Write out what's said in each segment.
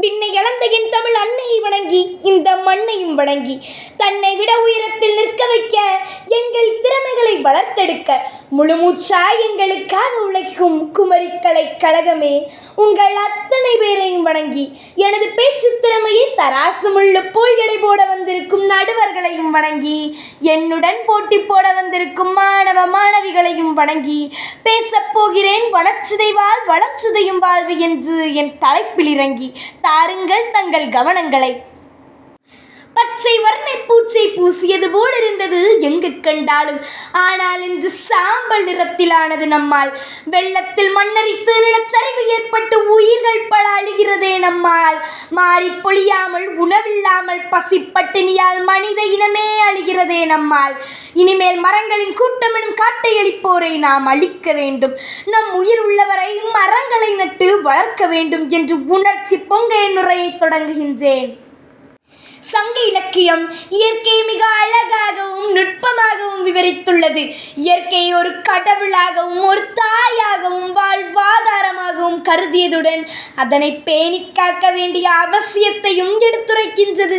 விண்ணை இழந்த என் தமிழ் அன்னையை வணங்கி இந்த மண்ணையும் வணங்கி தன்னை விட உயரத்தில் நிற்க வைக்க எங்கள் திறமைகளை வளர்த்தெடுக்க முழுமூச்சா எங்களுக்காக உழைக்கும் குமரிக்கலை கழகமே உங்கள் அத்தனை பேரையும் வணங்கி எனது பேச்சு திறமையை தராசு முள்ளு போல் எடை போட வந்திருக்கும் நடுவர்களையும் வணங்கி என்னுடன் போட்டி போட வந்திருக்கும் மாணவ மாணவிகளையும் வணங்கி பேசப் போகிறேன் வனச்சிதைவால் வளம் சிதையும் வாழ்வு என்று என் தலைப்பில் இறங்கி தாருங்கள் தங்கள் கவனங்களை. பச்சை வர்ண பூச்சை பூசியது போல் இருந்தது எங்கு கண்டாலும். ஆனால் இன்று சாம்பல் நிறத்திலானது நம்மால். வெள்ளத்தில் மண்ணரித்து நிலச்சரிவு ஏற்பட்டு உயிர்கள் பல அழிகிறதே நம்மால். மாறி பொழியாமல் உணவில்லாமல் பசிப்பட்டினியால் மனித இனமே அழிகிறதே நம்மால். இனிமேல் மரங்களின் கூட்டமிடும் காட்டை அளிப்போரை நாம் அழிக்க வேண்டும். நம் உயிர் உள்ளவரை மரங்களை நட்டு வளர்க்க வேண்டும் என்று உணர்ச்சி பொங்க என்னுரையை தொடங்குகின்றேன். சங்க இலக்கியம் இயற்கையை மிக அழகாகவும் நுட்பமாகவும் விவரித்துள்ளது. இயற்கை ஒரு கடவுளாகவும் ஒரு தாயாகவும் வாழ்வாதாரமாகவும் கருதியதுடன் அதனை பேணி காக்க வேண்டிய அவசியத்தையும் எடுத்துரைக்கின்றது.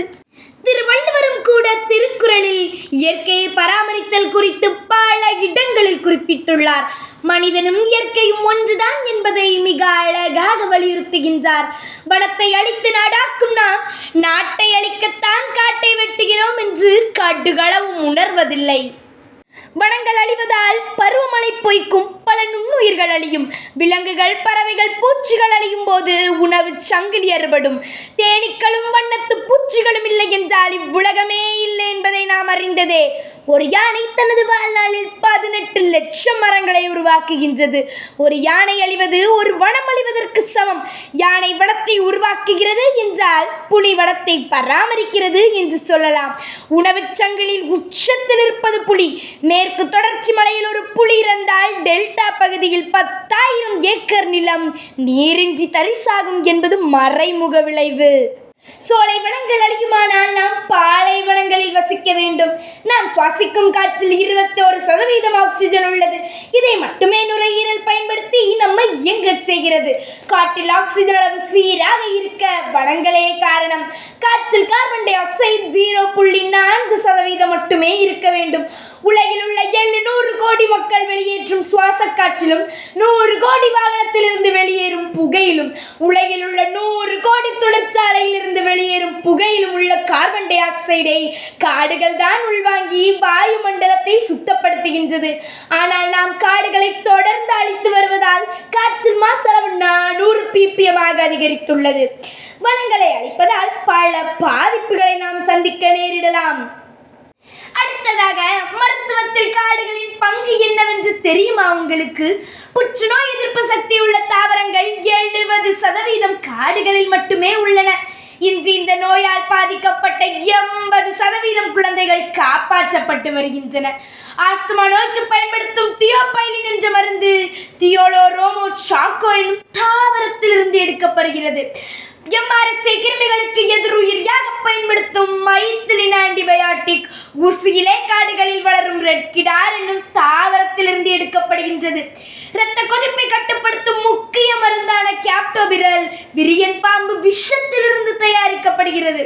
திருவள்ளுவரும் கூட திருக்குறளில் இயற்கையை பராமரித்தல் குறித்து பல இடங்களில் குறிப்பிட்டுள்ளார். மனிதனும் இயற்கையும் ஒன்றுதான் என்பதை மிக அழகாக வலியுறுத்துகின்றார். வனத்தை அழித்து நாடாக்கும் நாம் நாட்டை அழிக்கத்தான் காட்டை வெட்டுகிறோம் என்று காட்டுகளவும் உணர்வதில்லை. வனங்கள் அழிவதால் பருவமழை பொய்க்கும் பல நுண்ணுயிர்கள் அழியும். விலங்குகள் பறவைகள் பூச்சிகள் அழியும் போது உணவு சங்கிலி அறுபடும் தேனீக்களும் வண்ணத்து பூச்சிகளும் இல்லை என்றால் இவ்வுலகமே இல்லை என்பதை நாம் அறிந்ததே. ஒரு யானை தனது வாழ்நாளில் பதினெட்டு லட்சம் மரங்களை உருவாக்குகின்றது. ஒரு யானை அழிவது ஒரு வனம் அழிவதற்கு சமம். யானை வனத்தை உருவாக்குகிறது என்றால் புலி வனத்தை பராமரிக்கிறது என்று சொல்லலாம். உணவுச் சங்கிலின் உச்சத்தில் இருப்பது புலி. மேற்கு தொடர்ச்சி மலையில் ஒரு புலி இறந்தால் டெல்டா பகுதியில் பத்தாயிரம் ஏக்கர் நிலம் நீரின்றி தரிசாகும் என்பது மறைமுக விளைவு. சோலைவனங்கள் அழியுமானால் நாம் பாலைவனங்களில் வசிக்க வேண்டும். நாம் சுவாசிக்கும் காற்றில் இருபத்தி ஒரு சதவீதம் ஆக்சிஜன் உள்ளது. இதை மட்டுமே நுரையீரல் பயன்படுத்தி நம்மை இயங்கச் செய்கிறது. காற்றில் ஆக்சிஜன் அளவு சீராக இருக்க வனங்களே காரணம். காற்றில் கார்பன் டை ஆக்சைடு ஜீரோ புள்ளி நான்கு சதவீதம் மட்டுமே இருக்க வேண்டும். உலகில் உள்ள எழுநூறு கோடி மக்கள் வெளியேற்றும் சுவாச காற்றிலும் நூறு கோடி வாகனத்திலிருந்து வெளியேறும் புகையிலும் உலகில் உள்ள நூறு கோடி தொழிற்சாலையில் இருந்து வெளியேறும் புகையிலும் உள்ள கார்பன் டை ஆக்சைடை காடுகள் தான் உள்வாங்கி வாயுமண்டலத்தை சுத்தப்படுத்துகின்றது. ஆனால் நாம் காடுகளை தொடர்ந்து அழித்து வருவதால் காற்றில் மாசளவு நானூறு பிபிஎமாக அதிகரித்துள்ளது. வனங்களை அழிப்பதால் பல பாதிப்புகளை நாம் சந்திக்க நேரிடலாம். அடுத்ததாக மருத்துவத்தில் காடுகளின் பங்கு என்னவென்று தெரியுமா உங்களுக்கு? புற்றுநோய் எதிர்ப்பு சக்தி உள்ள தாவரங்கள் எழுபது சதவீதம் காடுகளில் மட்டுமே உள்ளன. இன்று இந்த நோயால் பாதிக்கப்பட்ட எண்பது சதவீதம் குழந்தைகள் காப்பாற்றப்பட்டு வருகின்றன. ஆஸ்துமா நோய்க்கு பயன்படுத்தும் தியோபைலின் என்ற மருந்து தியோலோ ரோமோ சாக்கோ தாவரத்திலிருந்து எடுக்கப்படுகிறது. எம்ஆர்எஸ்ஐ கிருமிகளுக்கு எதிருயிரியாக பயன்படுத்தும் மைத்திலின் ஆன்டிபயாட்டிக் உசியிலே காடுகளில் வளரும் ரெட் கிடார் என்னும் தாவரத்திலிருந்து எடுக்கப்படுகின்றது. இரத்த கொதிப்பை கட்டுப்படுத்தும் முக்கிய மருந்தான கேப்டோபிரல் விரியன் பாம்பு விஷத்திலிருந்து தயாரிக்கப்படுகிறது.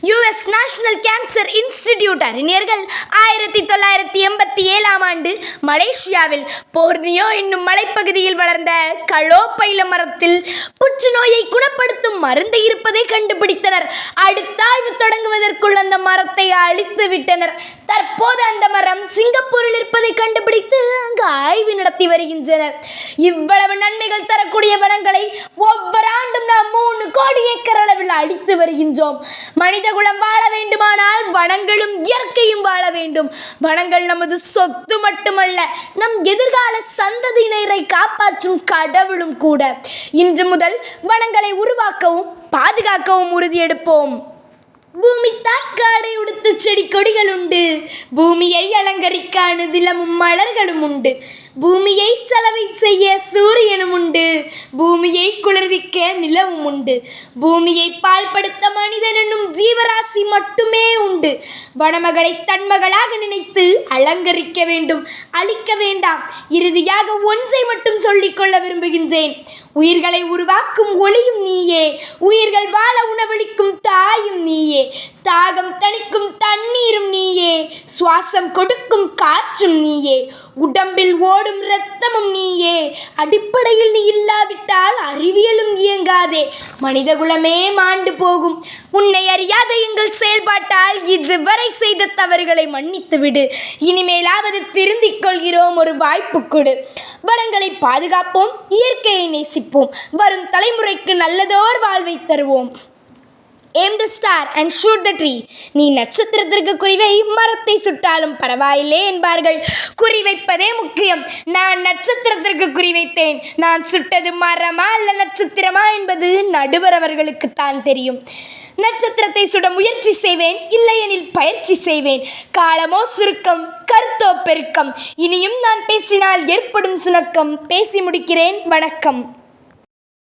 யுஎஸ் நேஷனல் கேன்சர் இன்ஸ்டிடியூட் அறிஞர்கள் ஆயிரத்தி தொள்ளாயிரத்தி எண்பத்தி ஏழாம் ஆண்டு மலேசியாவில் போர்னியோ என்னும் மலைப்பகுதியில் வளர்ந்த கலோப்பைல மரத்தில் புற்றுநோயை குணப்படுத்தும் மருந்து இருப்பதை கண்டுபிடித்தனர். அடுத்த ஆய்வு தொடங்குவதற்குள் அந்த மரத்தை அழித்து விட்டனர். தற்போது அந்த மரம் சிங்கப்பூரில் இருப்பதை கண்டுபிடித்து அங்கு ஆய்வு நடத்தி வருகின்றனர். இவ்வளவு நன்மைகள் தரக்கூடிய வனங்களை ஒவ்வொரு ஆண்டும் நாம் மூணு கோடி ஏக்கர் அளவில் அழித்து வருகின்றோம். மனிதகுலம் வாழ வேண்டுமானால் வனங்களும் இயற்கையும் வாழ வேண்டும். வனங்கள் நமது சொத்து மட்டுமல்ல நம் எதிர்கால சந்ததியினரை காப்பாற்றும் கடவுளும் கூட. இன்று முதல் வனங்களை உருவாக்கவும் பாதுகாக்கவும் உறுதியெடுப்போம். பூமி தாக்காடை உடுத்து செடி கொடிகள் உண்டு. பூமியை அலங்கரிக்க அணுதிலமும் மலர்களும் உண்டு. பூமியை சலவை செய்ய சூரியனும் பூமியை குளிர்விக்க நிலவும் உண்டு. பூமியை பால்படுத்த மனிதன் என்னும் ஜீவராசி மட்டுமே உண்டு. வனமகளை தன்மகளாக நினைத்து அலங்கரிக்க வேண்டும் அழிக்க வேண்டாம். இறுதியாக ஒன்றை மட்டும் சொல்லிக்கொள்ள விரும்புகின்றேன். உயிர்களை உருவாக்கும் ஒளியும் நீயே. உயிர்கள் வாழ உணவளிக்கும் தாயும் நீயே. தாகம் தணிக்கும் தண்ணீரும் சுவாசம் கொடுக்கும் காற்றும் நீயே. உடம்பில் ஓடும் இரத்தமும் நீயே. அடிப்படையில் நீ இல்லாவிட்டால் அறிவியலும் இயங்காதே. மனிதகுலமே மாண்டு போகும். உன்னை அறியாத எங்கள் செயல்பாட்டால் இதுவரை செய்த தவறுகளை மன்னித்து விடு. இனிமேலாவது திருந்திக் கொள்கிறோம் ஒரு வாய்ப்பு கொடு. வளங்களை பாதுகாப்போம் இயற்கையை நேசிப்போம். வரும் தலைமுறைக்கு நல்லதோர் வாழ்வை தருவோம். Aim the star and shoot the tree நீ நட்சத்திரத்திற்கு குறிவை மரத்தை சுட்டாலும் பரவாயில்லை என்பார்கள். குறிவைப்பதே முக்கியம். நான் நட்சத்திரத்திற்கு குறிவைத்தேன் நான் சுட்டது மரமா அல்ல நட்சத்திரமா என்பது நடுவர் அவர்களுக்கு தான் தெரியும். நட்சத்திரத்தை சுட முயற்சி செய்வேன் இல்லையெனில் பயிற்சி செய்வேன். காலமோ சுருக்கம் கருத்தோ பெருக்கம். இனியும் நான் பேசினால் ஏற்படும் சுணக்கம். பேசி முடிக்கிறேன். வணக்கம்.